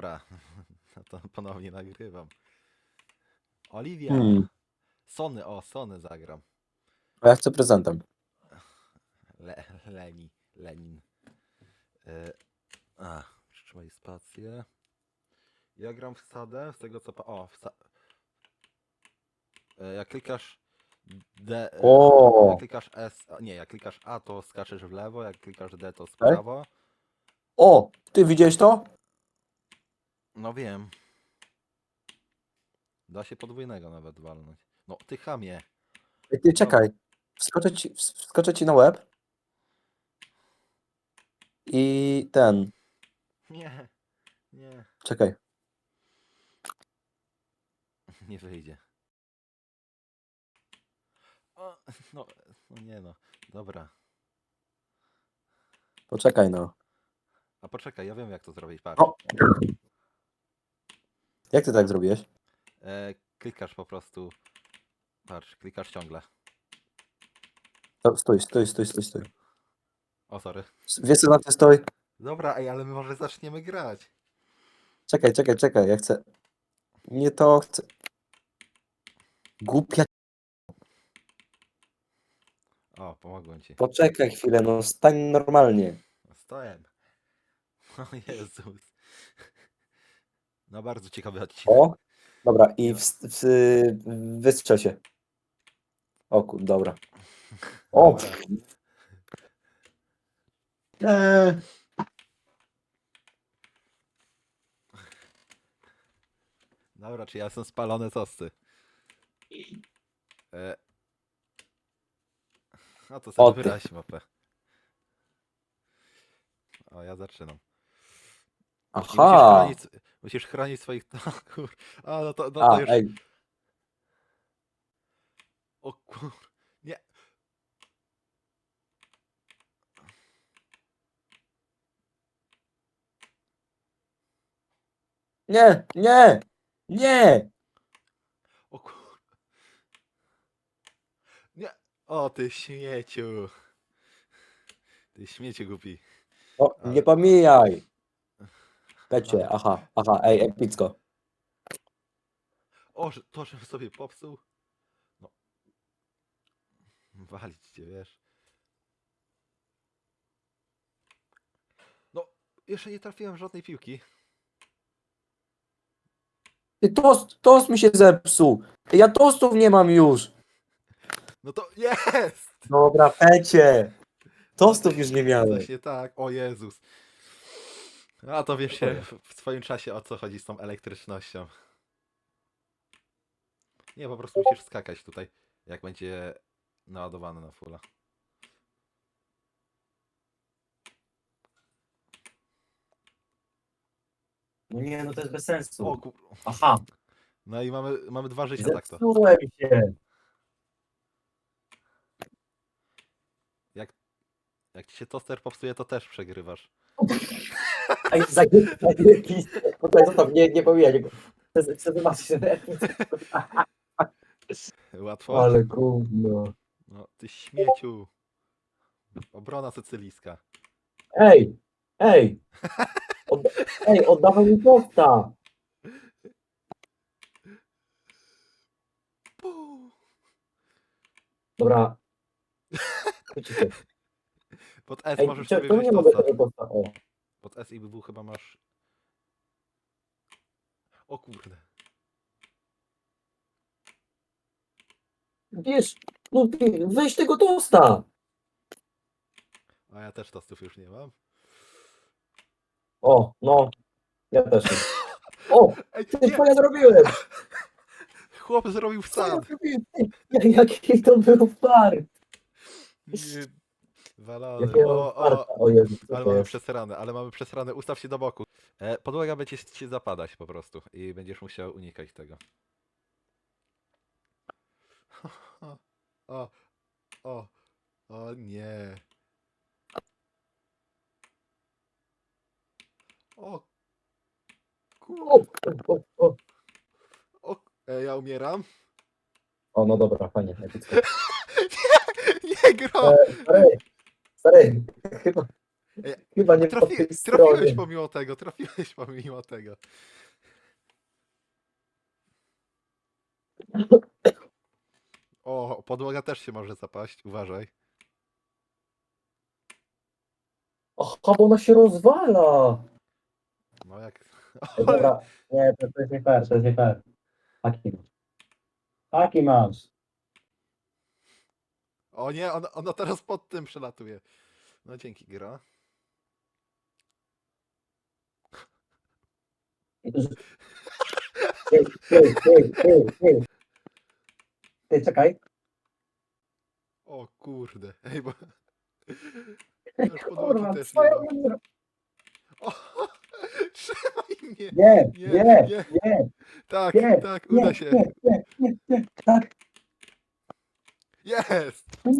Dobra, no to ponownie nagrywam. Oliwia. Hmm. Sony, o, Sony zagram. A ja chcę prezentem. Le, Leni, Lenin. E, a, przytrzymaj spację. Ja gram w sadę, z tego co... Pa o, w sa... e, jak klikasz D... e, O! Jak klikasz S... a, Nie, jak klikasz A to skaczesz w lewo, jak klikasz D to w prawo. O! Ty widziałeś to? No wiem. Da się podwójnego nawet walnąć. No, ty chamie. Ej, Ty czekaj. Wskoczę ci, ws- wskoczę ci na łeb. I ten. Nie, nie, Czekaj. nie wyjdzie. O, no, no nie no, dobra. Poczekaj no. A poczekaj, ja wiem jak to zrobić, patrz. O! Jak ty tak zrobiłeś? E, klikasz po prostu, patrz, klikasz ciągle. To, stój, stój, stój, stój, stój. O, sorry. Wiesz co na ty stoi? Dobra, ej, ale my może zaczniemy grać. Czekaj, czekaj, czekaj. Ja chcę. Nie to chcę. Głupia. O, pomogłem ci. Poczekaj chwilę, no stań normalnie. Stoję. O Jezus. No bardzo ciekawy odcinek. O! Dobra, i w, w, wystrzel się. O kur, dobra. O! Dobra. Eee. Dobra, czy ja są spalone tosty? E... No to O, sobie ty. wyraź mapę. O, ja zaczynam. Musisz Aha! chronić, musisz chronić swoich... No, kur... A, no to, no to A, już... ej. O kur... Nie. Nie, nie, nie! O kur... Nie. O, ty śmieciu. Ty śmieciu głupi. O, Ale- nie pomijaj! Pecie, Ale- aha, aha, ej, epicko. O, że to, żebym sobie popsuł. No. Walić cię, wiesz. No, jeszcze nie trafiłem w żadnej piłki. Ty, tost, tost mi się zepsuł. Ja tostów nie mam już. No to jest! Dobra, pecie. Tostów już nie miałem. Coś nie tak. O Jezus. A to wiesz się w- w swoim czasie o co chodzi z tą elektrycznością. Nie, po prostu musisz skakać tutaj, jak będzie naładowane na fulla. No nie, no to jest bez sensu. O kur... Aha, No i mamy, mamy dwa życia, tak to. zepsułem się. Jak ci się toster popsuje, to też przegrywasz. Ej, zagrywki. Poczekaj, zostaw, nie, nie pomijaj go. Chcę. Łatwo. Ale gówno. No, ty śmieciu. Obrona sycylijska. Ej, ej. Od, ej, oddawaj mi posta. Dobra. Chodźcie. Pod S Ej, możesz sobie czemu wziąć nie mogę tosta. tego posta? O. Pod S i BW chyba masz... O kurde. Wiesz, no ty- weź tego tosta. A ja też tostów już nie mam. O, no. Ja też nie. O, Ej, ty, nie! co ja zrobiłem? Chłop zrobił Co ja wsad! zrobiłem? Ty, Jaki to był fart. Nie. Walony. Jakiego O, farta. o, O Jezu, co ale to mamy jest? przesrane, ale mamy przesrane. Ustaw się do boku. E, podłoga będzie ci zapadać po prostu i będziesz musiał unikać tego. O, o, o nie. O. O, o, o. O, e, ja umieram. o, no dobra, fajnie. epicko. Nie gro! E, Stary, stary, chyba, Chyba nie po Trafi, tej trafiłeś stronie. pomimo tego, trafiłeś pomimo tego. O, podłoga też się może zapaść, uważaj. Aha, bo ona się rozwala. No jak... Ej, Dobra, nie, to, to jest nie fair, to jest nie fair. Taki masz. Taki masz. O nie, ona, ona teraz pod tym przelatuje. No dzięki, gra. Ty, ty, ty, ty, ty. Ty, czekaj. O kurde, ej, bo... Ja już podłogi Kurwa, też co nie ja mam. O, trzymaj mnie! Nie, Nie, nie, nie. nie, Tak, nie, tak, uda się. nie, nie, nie, nie, tak, Jest! To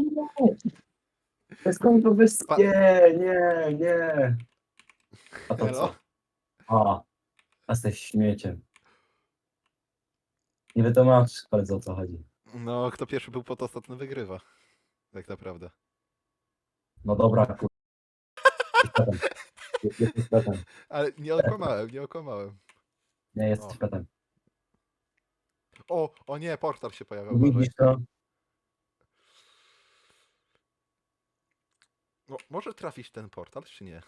jest. Pa- Nie, nie, nie. A to Elo? co? A, jesteś śmieciem. Nie wytłumaczysz koledzy o co chodzi. No, kto pierwszy był pod ostatnim wygrywa. Tak naprawdę. No dobra, kur... Jesteś petem. Je- Jesteś petem. Ale nie okłamałem, nie okłamałem. Nie, jesteś O. petem. O, o nie, portal się uważaj. Widzisz to? No, może trafić ten portal, czy nie?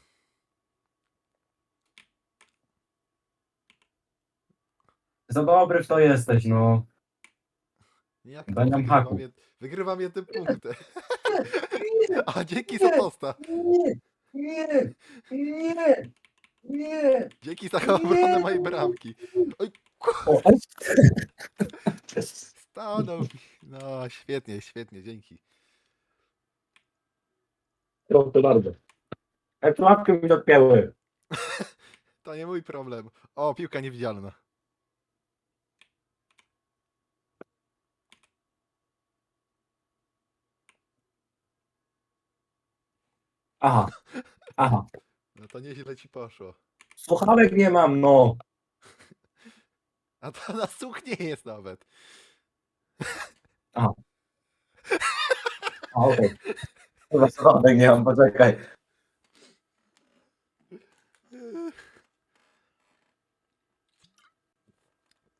Za dobry w to jesteś, no. Jak to? Wygrywam, haku. jed... Wygrywam jednym punktem. A dzięki za tosta. Nie, nie, nie, nie. Dzięki za obronę mojej bramki. Oj, O, stanął mi. No, świetnie, świetnie, dzięki. Proszę bardzo. Ej, pułapki mi odpięły. To nie mój problem. O, piłka niewidzialna. Aha, aha. No to nieźle ci poszło. Słuchawek nie mam, no. A to na słuch nie jest nawet. A, okej. Chyba nie mam, poczekaj.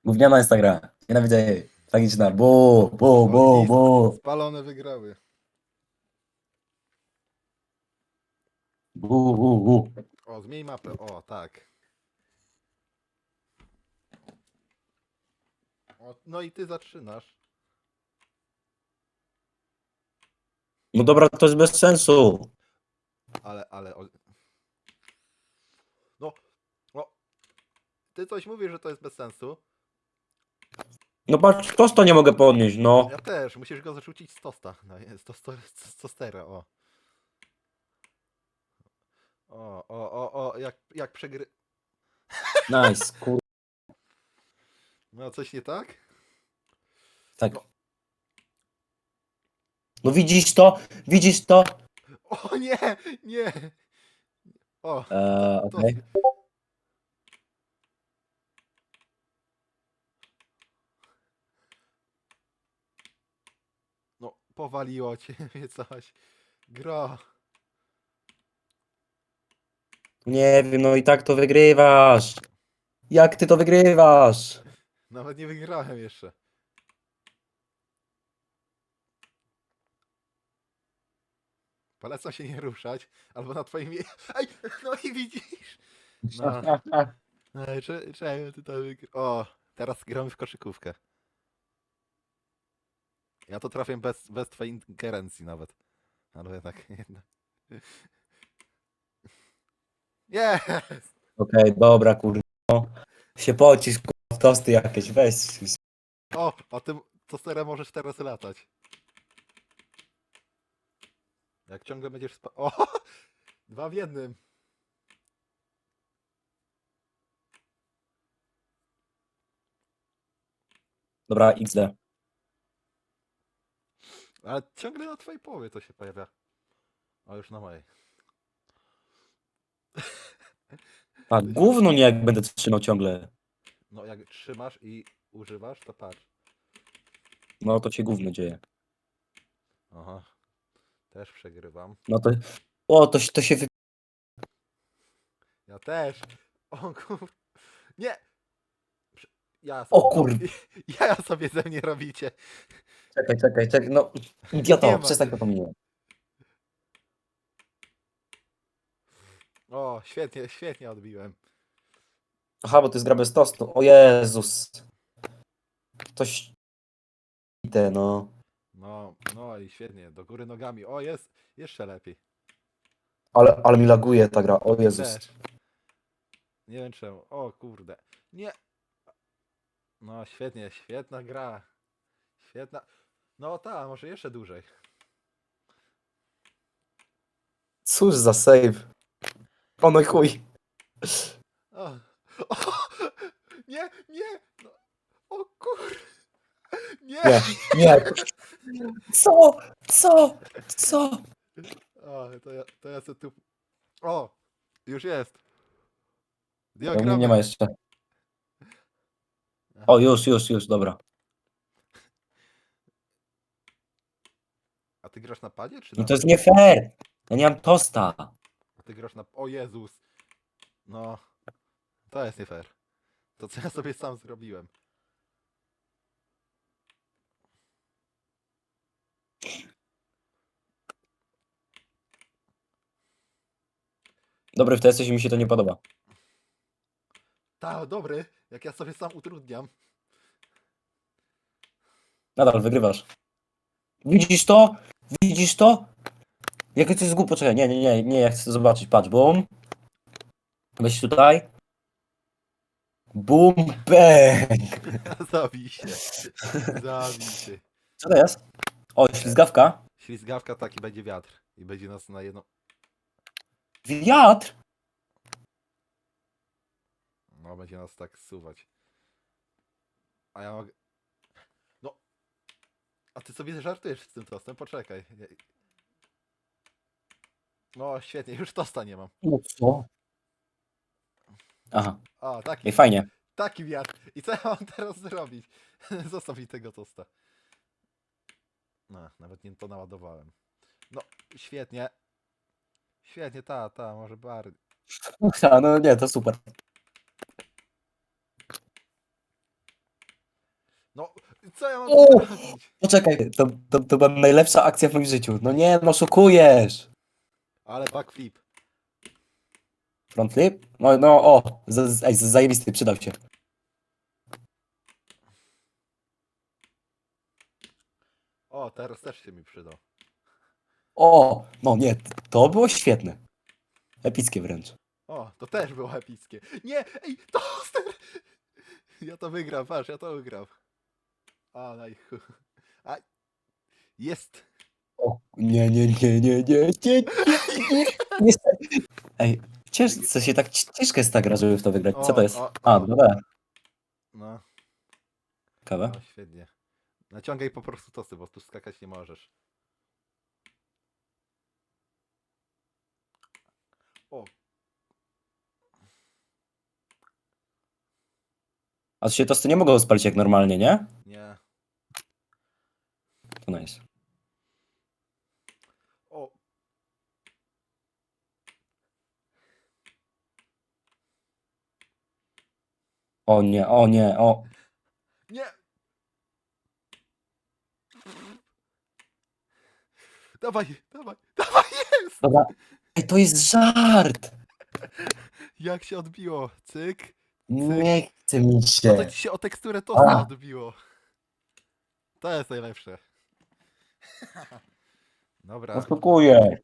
Gówniana jest ta gra. Nienawidzę jej. Tragiczna. Bu, bu, bu, bu. Spalone wygrały. Bu, bu, bu. O, zmień mapę. O, tak. O, no i ty zaczynasz. No dobra, to jest bez sensu. Ale, ale. O... No, no. Ty coś mówisz, że to jest bez sensu. No patrz, tosta nie mogę podnieść, no. Ja też, musisz go zarzucić z tosta. No, jest z tostera, o. O, o, o, o, jak, jak przegry... Nice, kur... No, coś nie tak? Tak. No widzisz to? Widzisz to? O nie, nie! O, Eee, to... okej. No, powaliło cię coś. Gro. Nie wiem, no i tak to wygrywasz. Jak ty to wygrywasz? Nawet nie wygrałem jeszcze. Polecam się nie ruszać, albo na twoim mie... Ej, no i widzisz! No. Ej, cze- czemu ty to wygr... O, teraz gramy w koszykówkę. Ja to trafię bez, bez twojej ingerencji nawet. Ale jednak... jednak. Jest! Okej, dobra, kurwa. Się pocisz, kurwa, w tosty jakieś, weź. O, a tym tosterem możesz teraz latać. Jak ciągle będziesz spa... O! Dwa w jednym. Dobra, XD. Ale ciągle na twojej połowie to się pojawia. A już na mojej. A gówno nie jak będę trzymał ciągle. No jak trzymasz i używasz, to patrz. No to się gówno dzieje. Aha. Też przegrywam. No to... O, to, się- to się wy... Ja też. O kur... Nie! Prze- Ja O sobie- kur- Ja sobie ze mnie robicie. Czekaj, czekaj, czekaj, no. Nie Idioto, ma. przestań to pomijać. O, świetnie, świetnie odbiłem. Aha, bo to jest gra bez tostu. O Jezus. Coś... Te, no. No, no i świetnie, do góry nogami. O, jest, jeszcze lepiej. Ale, ale mi laguje ta gra, o Jezus. Też. Nie wiem czemu. O kurde. Nie. No świetnie, świetna gra. Świetna. No ta, może jeszcze dłużej. Cóż za save. O no chuj. O. O. Nie, nie. No. O kur... Nie. Nie, nie. Co? Co? Co? O, to ja, to ja sobie tu... O, już jest. Nie, Diagramy. nie ma jeszcze. O, już, już, już, dobra. A ty grasz na padzie, czy No to jest nie fair. Ja nie mam tosta. A ty grasz na... O Jezus. No. To jest nie fair. To co ja sobie sam zrobiłem. Dobry w testie mi się to nie podoba. Ta, dobry. Jak ja sobie sam utrudniam. Nadal wygrywasz. Widzisz to? Widzisz to? Jakie to jest głupie? Poczekaj, nie, nie, nie, nie, ja chcę zobaczyć. Patrz, bum. Weź tutaj. Bum, bang. Zabij się. Zabij się. Co to jest? O, ślizgawka. Ślizgawka taki będzie wiatr. I będzie nas na jedno... Wiatr. No, będzie nas tak suwać. A ja mogę... No. A ty sobie żartujesz z tym tostem? Poczekaj. Ja- No, świetnie, już tosta nie mam. No co? Aha, O, taki, i fajnie. taki wiatr. I co ja mam teraz zrobić? Zostaw mi tego tosta. No, nawet nie to naładowałem. No, świetnie. Świetnie, ta, ta, może bardziej. A, no nie, to super. No, co ja mam O! zrobić? Poczekaj, to, to, to była najlepsza akcja w moim życiu. No nie, no szukujesz. Ale backflip. Front flip? No, no o, z, z, ej, zajebisty, przydał się. O, teraz też się mi przydał. O, no nie, to było świetne. Epickie wręcz. O, to też było epickie. Nie, ej, toster! Ja to wygram, patrz, ja to wygram. A, no i chu... A, jest! O, nie, nie, nie, nie, nie, nie, nie, nie. Ej, ciężko się tak ciężko jest ta gra, żeby w to wygrać. Co to jest? A, dobra, No, kawę. no, świetnie. Naciągaj po prostu tosy, bo tu skakać nie możesz. O, A się tosty nie mogą spalić jak normalnie, nie? nie. To nice. O, O nie, o nie, o. nie! Dawaj, dawaj, dawaj, jest! Dobra. Ej, to jest żart! Jak się odbiło, cyk. Nie chce mi No się. to ci się o teksturę tosta A. odbiło. To jest najlepsze. Dobra, Oszukuję.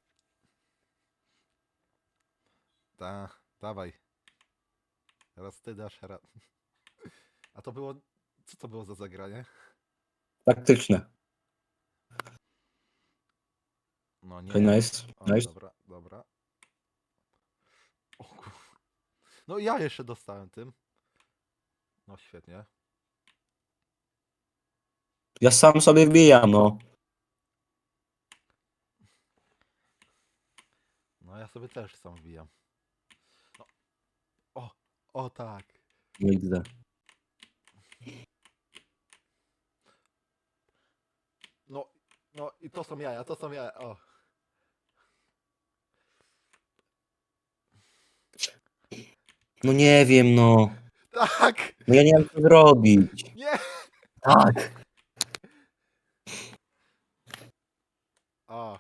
ta, dawaj. Teraz ty dasz. A to było... Co to było za zagranie? Taktyczne. No nie. Okay, nice, nice. Dobra, dobra. O kur... No ja jeszcze dostałem tym. No świetnie. Ja sam sobie wbijam, no. No ja sobie też sam wbijam. No. O, o tak. Nie widzę. No, no i to są jaja, to są jaja. O. No nie wiem, no. Tak! No ja nie wiem, co zrobić. Nie! Tak. O.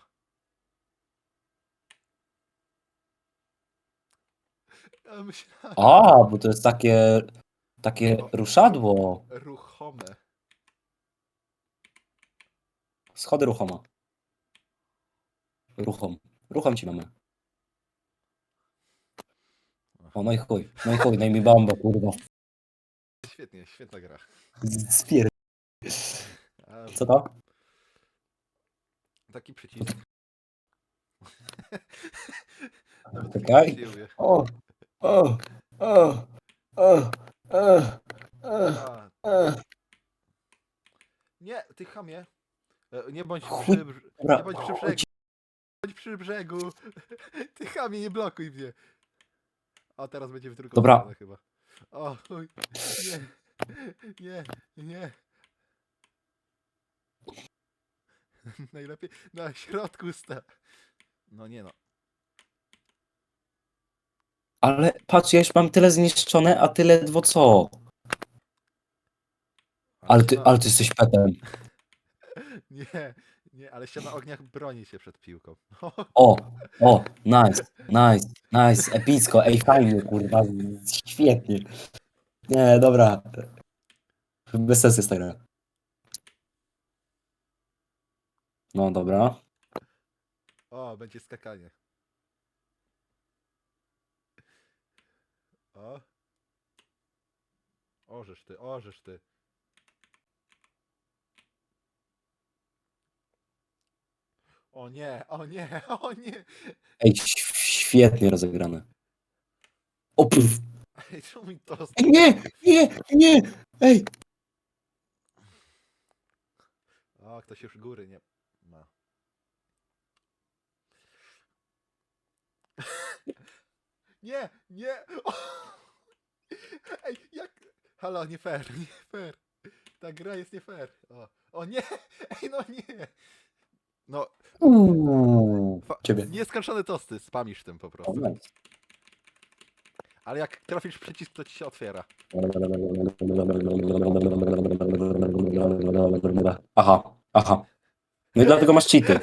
Ja myślałem, A, bo to jest takie, takie ruszadło. ruchome. Schody ruchoma. Ruchom. Ruchom ci mamy. O, no i chuj. No i chuj, no i mi bamba, kurwa. Świetnie, świetna gra. Spier... A, Co to? Taki przycisk. Nawet Czekaj. nie lubię. O, o, o, o, o, o, A, o. Nie, ty chamie. E, Nie bądź Chuj, przy, brz- nie bądź przy brzegu. ci- Bądź przy brzegu. Ty chamie, nie blokuj mnie. O, teraz będzie drugą Dobra. stronę chyba. O. Nie. Nie, nie. Najlepiej na środku sta. No nie no. Ale patrz, ja już mam tyle zniszczone, a ty ledwo co. Ale ty, ale ty jesteś petem. Nie, nie, ale ściana ognia broni się przed piłką. O, o, nice, nice, nice, epicko, ej, fajnie, kurwa, świetnie. Nie, dobra. Bez sensu jest ta gra. No, dobra. O, będzie skakanie. O. Orzesz ty, orzesz ty. O nie, o nie, o nie. Ej, ś- świetnie rozegrane. O, pff. Ej, czemu mi to... Ej, nie, nie, nie, ej. O, ktoś już góry nie ma. Nie, nie. O! Ej, jak... Halo, nie fair, nie fair. Ta gra jest nie fair. O, o nie, ej, no nie. No, Uuu, fa- ciebie. nieskończone tosty, spamisz tym po prostu. Ale jak trafisz przycisk, to ci się otwiera. Aha, aha. No i dlatego masz cheaty.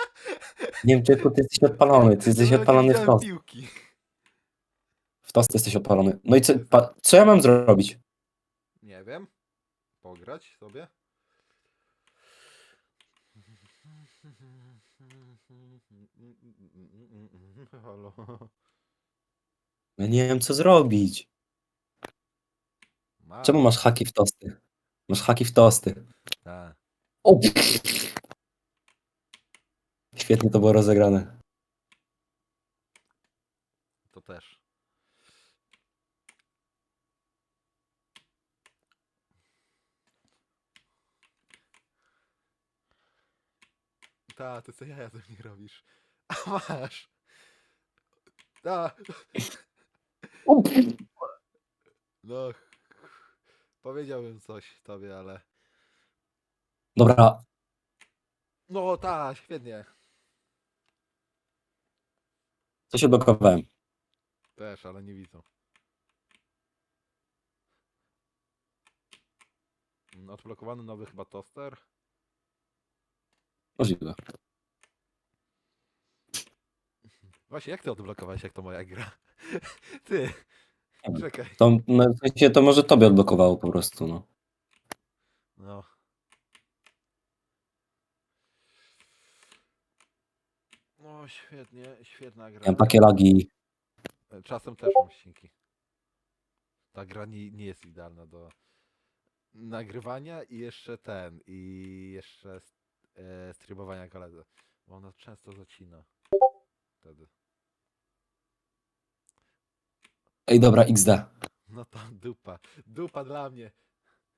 Nie wiem, czy ty jesteś odpalony, ty jesteś No, nie odpalony w widziałem tost. piłki. W tost jesteś odpalony. No i co, pa, co ja mam zrobić? Nie wiem. Pograć sobie. Halo. Ja nie wiem, co zrobić. Ma. Czemu masz haki w tosty? Masz haki w tosty. Tak. O! Świetnie to było rozegrane. To też. Ta, ty co ja ze mnie robisz? A masz. O! No. Powiedziałbym coś tobie, ale. Dobra, No ta, świetnie. co się blokowałem? Też, ale nie widzą. Mm, Odblokowany nowy chyba toster. Możliwe. Właśnie, jak ty odblokowałeś, jak to moja gra? Ty. Czekaj. To, no, w sensie, to może tobie odblokowało po prostu, no. No. No, świetnie, świetna gra. Miałem takie lagi. Czasem też mam ścinki. Ta gra nie, nie jest idealna do nagrywania i jeszcze ten, i jeszcze e, streamowania koledzy. Bo ona często zacina. Wtedy. Ej, dobra, XD. No to dupa. Dupa dla mnie.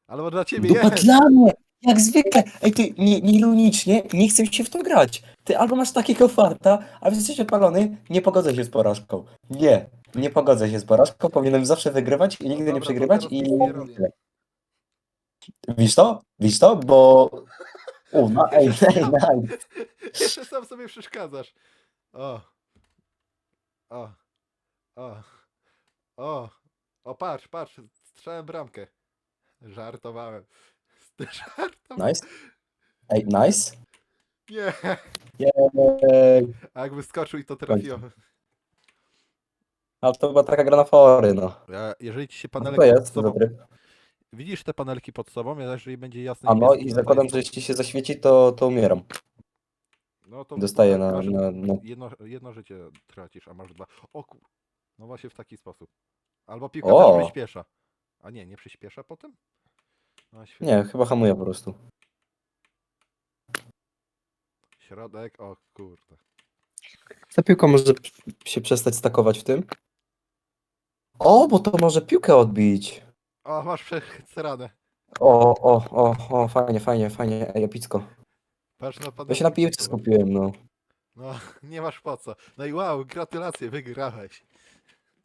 Albo dla ciebie Dupa jest. dla mnie! Jak zwykle! Ej, ty, nie, nie ironicznie, nie chcę się w to grać. Ty albo masz takiego farta, albo jesteś opalony, nie pogodzę się z porażką. Nie, nie pogodzę się z porażką, powinienem zawsze wygrywać i nigdy dobra, nie to przegrywać teraz i... nic nie robię. Widzisz to? Widzisz to? Bo... U, no, ej, ej, nice. Jeszcze sam sobie przeszkadzasz. O. O. O. O, o patrz, patrz, strzałem bramkę. Żartowałem. Żartowałem. Nice. Ej, nice. Nie, Jej. a jakby skoczył i to trafiłem. A to była taka gra na fory, no. Ja- Jeżeli ci się panelki to pod jest? Sobą... tryb? Widzisz te panelki pod sobą? Ja jeżeli będzie jasny A no i to zakładam, jest- że jeśli się zaświeci, to, to umieram. No to Dostaję na, masz na, na... Jedno, jedno życie tracisz, a masz dwa. O kur... No właśnie w taki sposób. Albo piłka O! też przyspiesza. A nie, nie przyspiesza potem? No świetnie. Nie, chyba hamuję po prostu. Środek, o kurde. Ta piłka może się przestać stakować w tym? O, bo to może piłkę odbić. O, masz przeranę. O, o, o, o, fajnie, fajnie, fajnie, ej, epicko. Patrz na panelki. Ja się na piłce skupiłem, no. No, nie masz po co. No i wow, gratulacje, wygrałeś.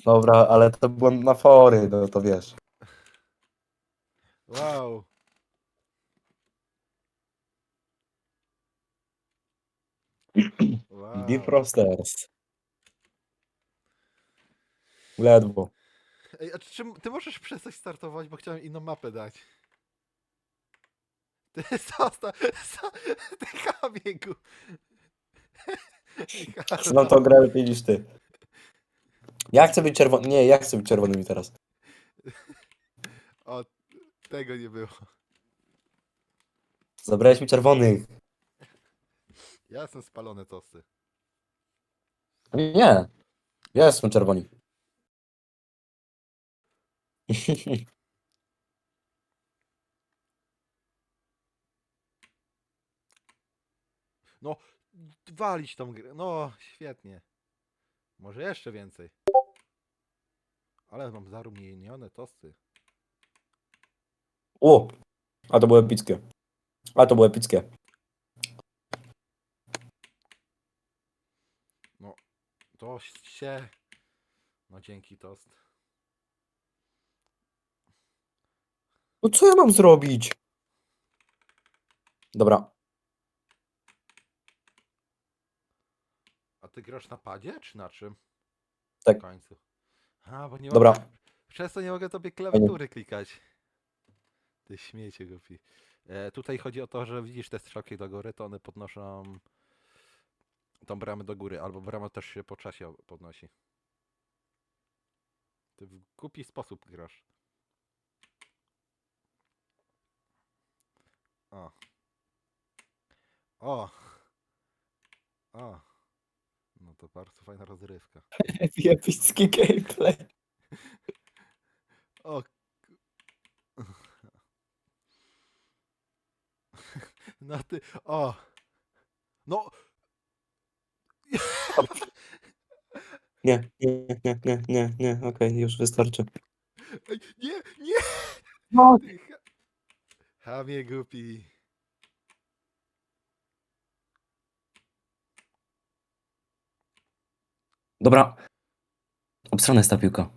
Dobra, ale to było na fory, no to wiesz. Wow. wow. Deep Rosters. Ledwo. Ej, a czy ty możesz przestać startować, bo chciałem inną mapę dać. Ty zostaw, zo- ty kamiegu. Znam tą grę lepiej niż ty. Ja chcę być czerwony. Nie, ja chcę być czerwonymi teraz. O, tego nie było. Zabrałeś mi czerwonych. Ja jestem spalone tosty. Nie. Ja jestem czerwoni. Walić tą grę. No, świetnie. Może jeszcze więcej. Ale mam zarumienione tosty. O! A to było epickie. A to było epickie. To się... No dzięki tost. No co ja mam zrobić? Dobra. A ty grasz na padzie, czy na czym? Tak. W końcu. A, bo nie Dobra. mogę... Przez to nie mogę tobie klawiatury klikać. Ty śmiecie głupi. E, tutaj chodzi o to, że widzisz te strzałki do góry, to one podnoszą tą bramę do góry, albo brama też się po czasie podnosi. Ty w głupi sposób grasz. O. O. O. No to bardzo fajna rozrywka. Epicki gameplay. O. k- No ty. O. No. Nie, nie, nie, nie, nie, nie, okej, już wystarczy. Ej, Nie, nie. No. Ty Chamie głupi. Dobra. Obstrona jest ta piłka.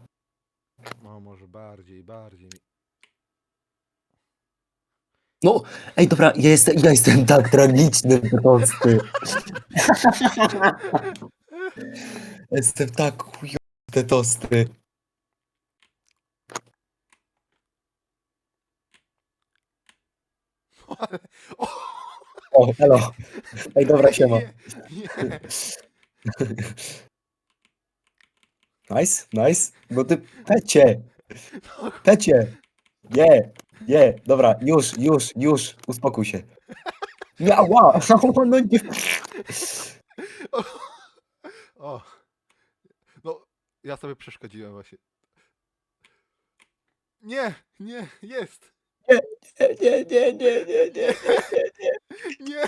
No może bardziej, bardziej. No, ej, dobra, ja jestem, ja jestem tak tragiczny po prostu. jestem tak chujowy te tosty. O, O, elo. Ej, dobra, siema. Nie, nie. Nice, nice. No ty pecie. Pecie. Nie, nie, dobra, już, już, już, uspokój się. Nie, ała, no nie. O. o. No, ja sobie przeszkodziłem właśnie. Nie, nie, jest. Nie, nie, nie, nie, nie, nie, Nie, nie,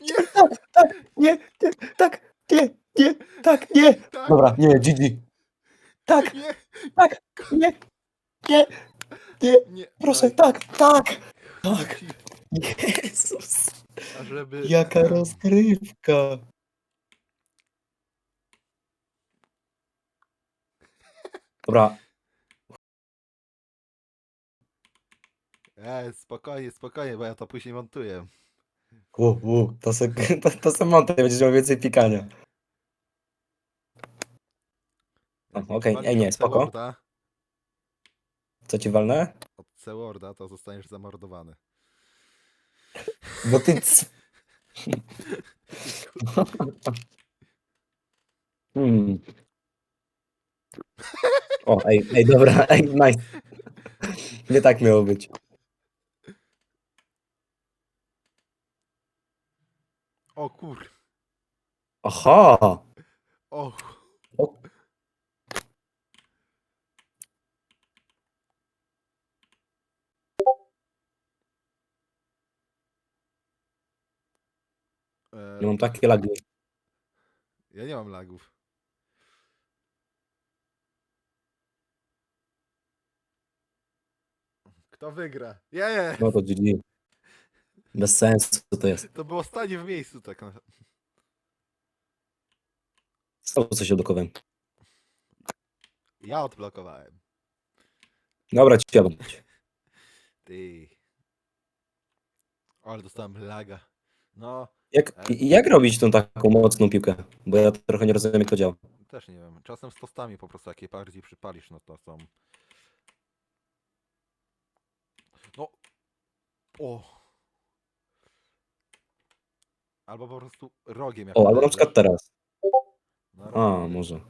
nie, nie, tak, nie, nie, tak, nie. Tak, Dobra, nie, GG. Tak, nie, nie, nie, nie, nie. proszę, tak, tak, tak. ci- Jezus, A żeby... jaka rozgrywka. Dobra, E, spokojnie, spokojnie, bo ja to później montuję. u, u, to se, to, to se montaj, będziesz miał więcej pikania. O, Okej, ej nie, spoko. Co ci walnę? Od C-Worda to zostaniesz zamordowany. Bo ty... c- Hmm. O, ej, ej, dobra, ej, nice. Nie tak miało być. O kur... Aha! O, O, ja mam takie lagi. ja nie mam lagów. Kto wygra? Nie, No to GG. Bez sensu to jest. to było stanie w miejscu tak. Znowu coś odblokowałem. Ja odblokowałem. Dobra, ci jadę. Ty. Ale dostałem laga. No, Jak, i- jak robić tą taką mocną piłkę? Bo ja trochę nie rozumiem, jak to działa. też nie wiem. Czasem z tostami po prostu, jak je bardziej przypalisz, no to są... No. O. Albo po prostu rogiem jak O, albo na uderzysz. przykład teraz. No, A, może.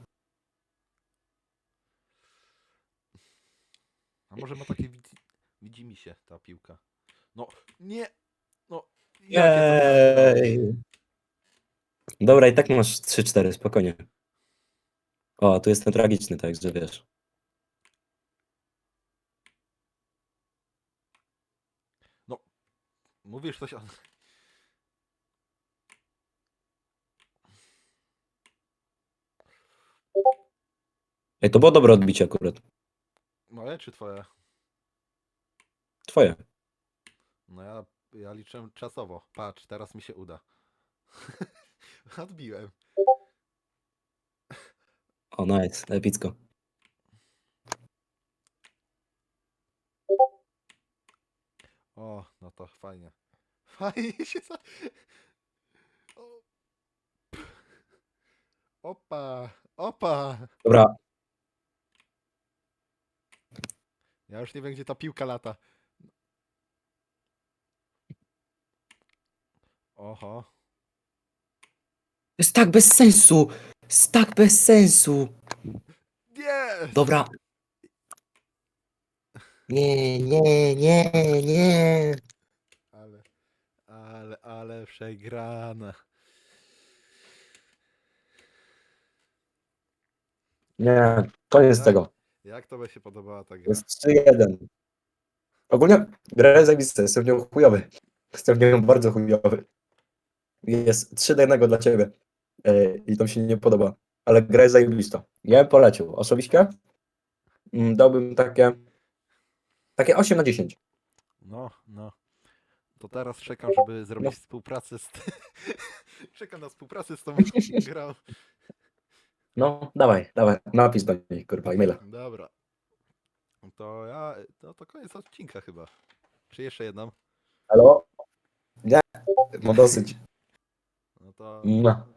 A może ma takie widzi, widzi mi się ta piłka. No, nie! No? Jej. Dobra, i tak masz 3-4, spokojnie. O, tu jest ten tragiczny, także wiesz. Mówisz coś o... Ej, to było dobre odbicie akurat. Moje czy twoje? Twoje. No ja, ja liczę czasowo. Patrz, teraz mi się uda. Odbiłem. O, nice, epicko. O, no to fajnie. Fajnie się za... O. Opa, opa. Dobra, Ja już nie wiem, gdzie ta piłka lata. Oho. jest tak bez sensu. Jest tak bez sensu. Nie! Dobra. Nie, nie, nie, nie. Ale, ale, ale przegrana. Nie, koniec Tak. tego. Jak to by się podobała ta gra? Jest 3-1. Ogólnie gra jest zajebista, jestem w nią chujowy. Jestem w nią bardzo chujowy. Jest 3 do 1 dla ciebie. E, I to mi się nie podoba. Ale gra jest zajebista. Ja bym polecił. Osobiście mm, dałbym takie takie 8 na 10. No, no. To teraz czekam, żeby zrobić No. współpracę z... czekam na współpracę z tą grą. No, dawaj, dawaj. Napisz do niej, kurwa, e-maila. Dobra. To ja... No to koniec odcinka chyba. Czy jeszcze jedną? Halo? Nie, no dosyć. No to... No.